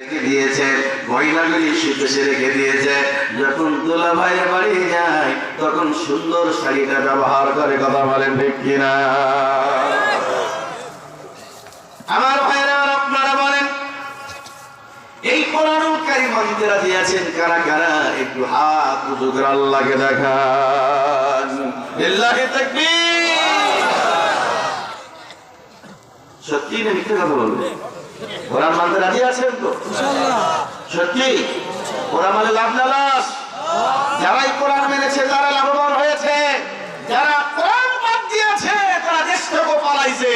রেখে দিয়েছে, মহিলাগুলি শীতে রেখে দিয়েছে। যখন তোলা ভাইয়ের বাড়ি যায়, তখন সুন্দর শাড়িটা ব্যবহার করে কথা বলেন ঠিক কিনা? আমার ভাইরা আপনারা বলেন, এই কোরআনকারী মন্দির আছেন কারা কারা? একটু হাত উঁচু করে আল্লাহকে দেখান। সত্যি না মিথ্যে কথা বলবে? কোরআন মানতে রাজি আছেন তো? সত্যি? কোরআন মানে লাভ না যারাই কোরআন মেনেছে তারা লাভবান হয়েছে। যারা কোরআন বাদ দিয়েছে তারা দেশ থেকে পালাইছে।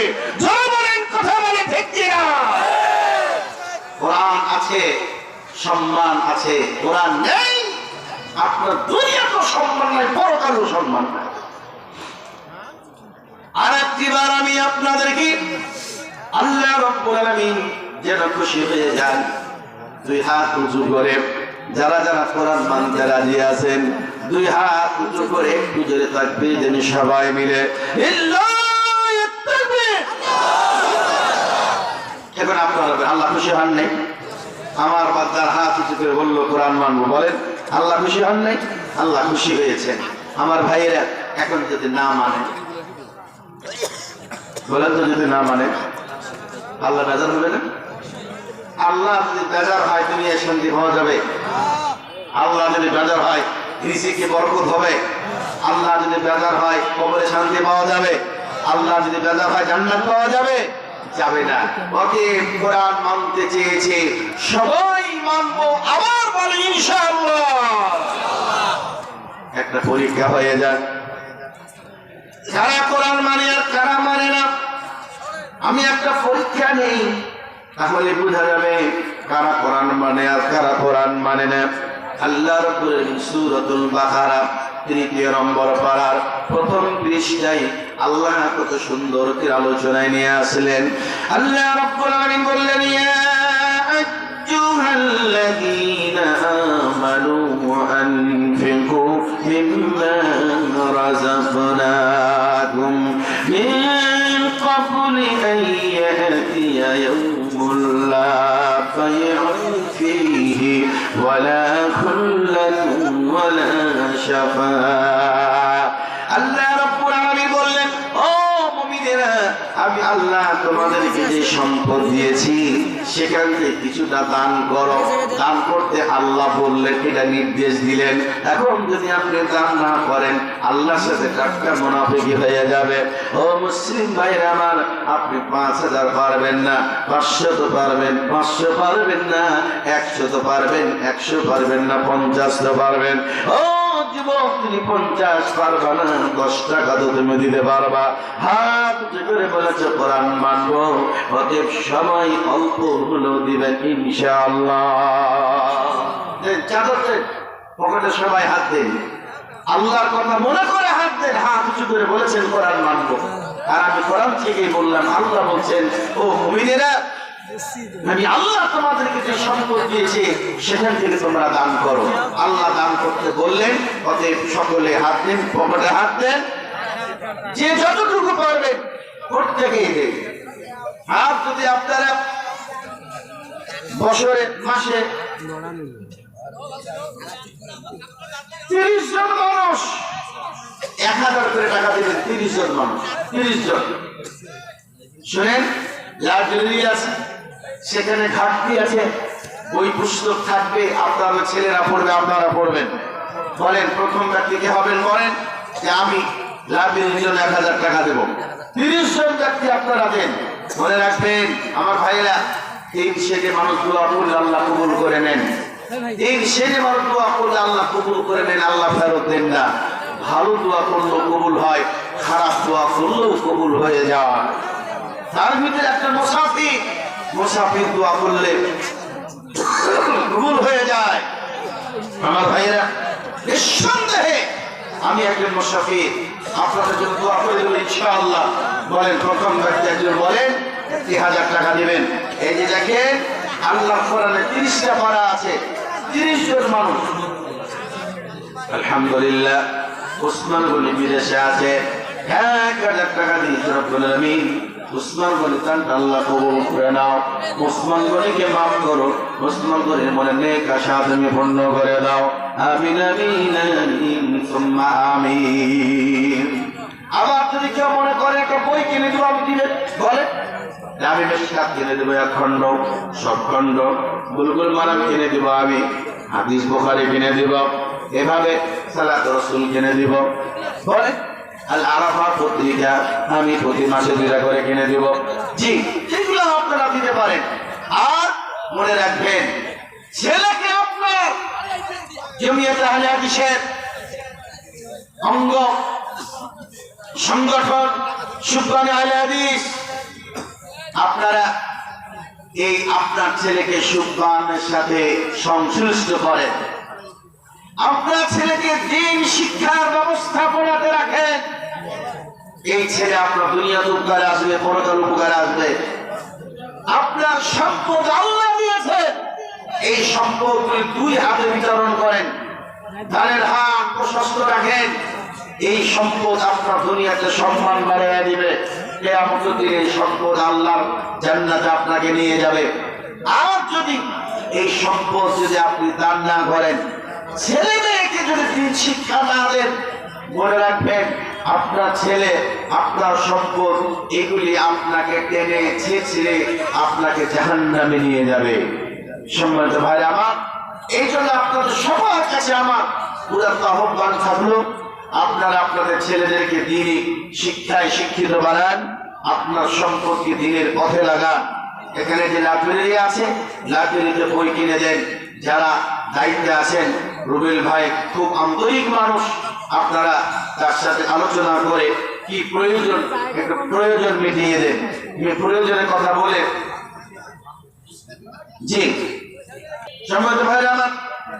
বলেন কথা বলে ঠিক কিনা? কোরআন আছে সম্মান আছে কোরআন নেই। আপনার দুনিয়াতেও সম্মান নাই পরকালেও সম্মান নাই। আর একটিবার আমি আপনাদেরকে আল্লাহ রব্বুল যেন খুশি হয়ে যান। দুই হাত উঁচু করে যারা যারা কোরআন মানতে রাজি আছেন, দুই হাত উঁচু করে একটু জোরে থাকবে যেন সবাই মিলে এখন আপনারা আল্লাহ খুশি হন নাই? আমার বাচ্চার হাত উঁচু করে বলল, কোরআন মানবো, বলেন, আল্লাহ খুশি হন নাই? আল্লাহ খুশি হয়েছেন আমার ভাইয়েরা, এখন যদি না মানে বলেন তো যদি না মানে। আল্লাহ বেজার হবে না? আল্লাহ যদি বেজার হয় দুনিয়া শান্তি পাওয়া যাবে। আল্লাহ যদি বেজার হয় রিজিকে বরকত হবে। আল্লাহ যদি বেজার হয়, কবরে শান্তি পাওয়া যাবে। আল্লাহ যদি বেজার হয়, জান্নাত পাওয়া যাবে। যাবে না। ওকে কোরআন মানতে চেয়েছে। সবাই মানবো, আবার বলে ইনশাআল্লাহ। একটা পরীক্ষা হয়ে যাক। যারা কোরআন মানে আমি একটা পরীক্ষা নেই। তাহলে বোঝা যাবে কারা কোরআন মানে আর কারা কোরআন মানে না। আল্লাহ সুরতুল বাকারা, তৃতীয় নম্বর পাড়ার প্রথম পৃষ্ঠায় আল্লাহ কত সুন্দর আলোচনায় নিয়ে আসলেন। আল্লাহ রব্বুল আলামিন বললেন, ইয়া লা বাই'un ফীহি ওয়ালা খুল্লাতুন ওয়ালা শাফাআ আল্লাহ আমি আল্লাহ তোমাদেরকে যে সম্পদ দিয়েছি, সেখান থেকে কিছুটা দান করো। দান করতে আল্লাহ বললেন, এটা নির্দেশ দিলেন। এখন যদি আপনি দান না করেন আল্লাহর সাথে টাটকা মুনাফিকি হয়ে যাবে। ও মুসলিম ভাইরা আমার, আপনি পাঁচ হাজার পারবেন না, পাঁচশো তো পারবেন, পাঁচশো পারবেন না, একশো তো পারবেন, একশো পারবেন না, পঞ্চাশ তো পারবেন। ও তুমি পঞ্চাশ দশ টাকা তো তুমি দিতে পারবা। হাত করে বলেছে, কোরআন সময় পকেটে সবাই হাত দেন আল্লাহর কথা মনে করে হাত দেন। হাত উঁচু করে বলেছেন, কোরআন মানব। আর আমি কোরআন থেকেই বললাম, আল্লাহ বলছেন, ও মুমিনেরা, আমি আল্লাহ তোমাদেরকে যে সম্পদ দিয়েছে, সেখান থেকে তোমরা দান করো। আল্লাহ দান করতে বললেন, অতএব সকলে হাত দেন পকেটে হাত দেন। যে যতটুকু পারবেন প্রত্যেকেই দেন আর যদি আপনারা বছরে মাসে তিরিশ জন মানুষ। এক হাজার করে টাকা দেবেন তিরিশ জন মানুষ, তিরিশ জন। শুনেন, লাইব্রেরি আছে, সেখানে ঘাটতি আছে। বই পুস্তক থাকবে, আপনারা ছেলেরা পড়বে, আপনারা পড়বেন। বলেন প্রথম ব্যক্তিকে হবেন বলেন, যে আমি লাইব্রেরির জন্য এক হাজার টাকা দেবো। তিরিশ জন ব্যক্তি আপনারা দেন। মনে রাখবেন, আমার ভাইয়েরা, এই শেষে মানুষ দোয়া করলে আল্লাহ কবুল করে নেন। এই শেষে মানুষ দোয়া করলে আল্লাহ কবুল করে নেন, আল্লাহ ফেরত দেন না। ভালো দোয়া করলেও কবুল হয়, খারাপ দোয়া করলেও কবুল হয়ে যায়। তার ভিতরে একটা মুসাফির মুসাফির দোয়া করলে কবুল হয়ে যায়। আমার ভাইরা নিঃসন্দেহে আমি একজন মুসাফির। আপনাদের জন্য দোয়া করে দেবেন ইনশাআল্লাহ। বলেন, প্রথম ব্যক্তি একজন বলেন একটি হাজার টাকা দিবেন। এই যে দেখেন, আল্লাহ কোরআনে তিরিশটা পারা আছে। তিরিশ জন মানুষ। আলহামদুলিল্লাহ, উসমান গনি বিদেশে আছে। এক হাজার টাকা দিয়েছে রব্বুল আলামিন উসমান গনি তান আল্লাহ কবুল করে নাও। উসমান গনিকে মাফ করো। উসমান গনির মনে নেক আশা তুমি পূর্ণ করে দাও। আমিন আমিন আমিন, সুম্মা আমিন। আবার যদি কেউ মনে করে একটা বই কিনে দেবো, আমি দিবে বলে? আমি মেশকাত কিনে দেবো এক খণ্ড সব খণ্ড। বুলবুল মালাম কিনে দেবো আমি হাদিস বোখারি কিনে দিব। এভাবে সালাত রসুল কিনে দিব। বলে? আল আরাফা পত্রিকা আমি প্রতি মাসে দুইটা করে কিনে দিব। জি সেগুলো আপনারা দিতে পারেন। আর মনে রাখবেন ছেলেকে আপনার জমিয়ত আহলে হাদিসের অঙ্গ সংগঠন সুব্বানি আহলে হাদিস আপনারা এই আপনার ছেলেকে সুব্বানের সাথে সংশ্লিষ্ট করেন। আপনার ছেলেকে দিন শিক্ষার ব্যবস্থাপনাতে রাখেন। এই ছেলে আপনার দুনিয়া উপকারে আসবে, পরকাল উপকারে আসবে। আপনার সম্পদ আল্লাহ দিয়েছে। এই সম্পদ দুই হাতে বিতরণ করেন। ধানের হাত প্রশস্ত রাখেন। এই সম্পদ আপনার দুনিয়াতে সম্মান বাড়িয়ে দিবে। কেয়ামত দিন এই সম্পদ আল্লাহর জান্নাতে আপনাকে নিয়ে যাবে। আর যদি এই সম্পদ যদি আপনি দান না করেন, ছেলে মেয়েকে যদি দিন শিক্ষা না দেন, মনে রাখবেন আপনার ছেলে, আপনার সম্পদ, এগুলি আপনাকে টেনে ছেঁচড়ে আপনাকে জাহান্নামে নিয়ে যাবে। সম্মানিত ভাই আমার, এই জন্য আপনাদের সবার কাছে আমার পুরো আহ্বান থাকল আপনারা আপনাদের ছেলেদেরকে দিনই শিক্ষায় শিক্ষিত বানান, আপনার সম্পদকে দিনের পথে লাগান। এখানে যে লাইব্রেরি আছে, লাইব্রেরিতে বই কিনে দেন। যারা দায়িত্বে আছেন, রুবেল ভাই খুব আন্তরিক মানুষ। আপনারা তার সাথে আলোচনা করে কি প্রয়োজন, একটু প্রয়োজন মিটিয়ে দেন। প্রয়োজনের কথা বলে জি। সম্মানিত ভাইরা আমার,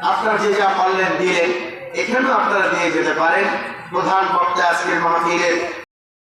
আপনারা যে যা পারলেন দিলেন। এখানেও আপনারা দিয়ে যেতে পারেন। প্রধান বক্তা আজকের মাহফিলের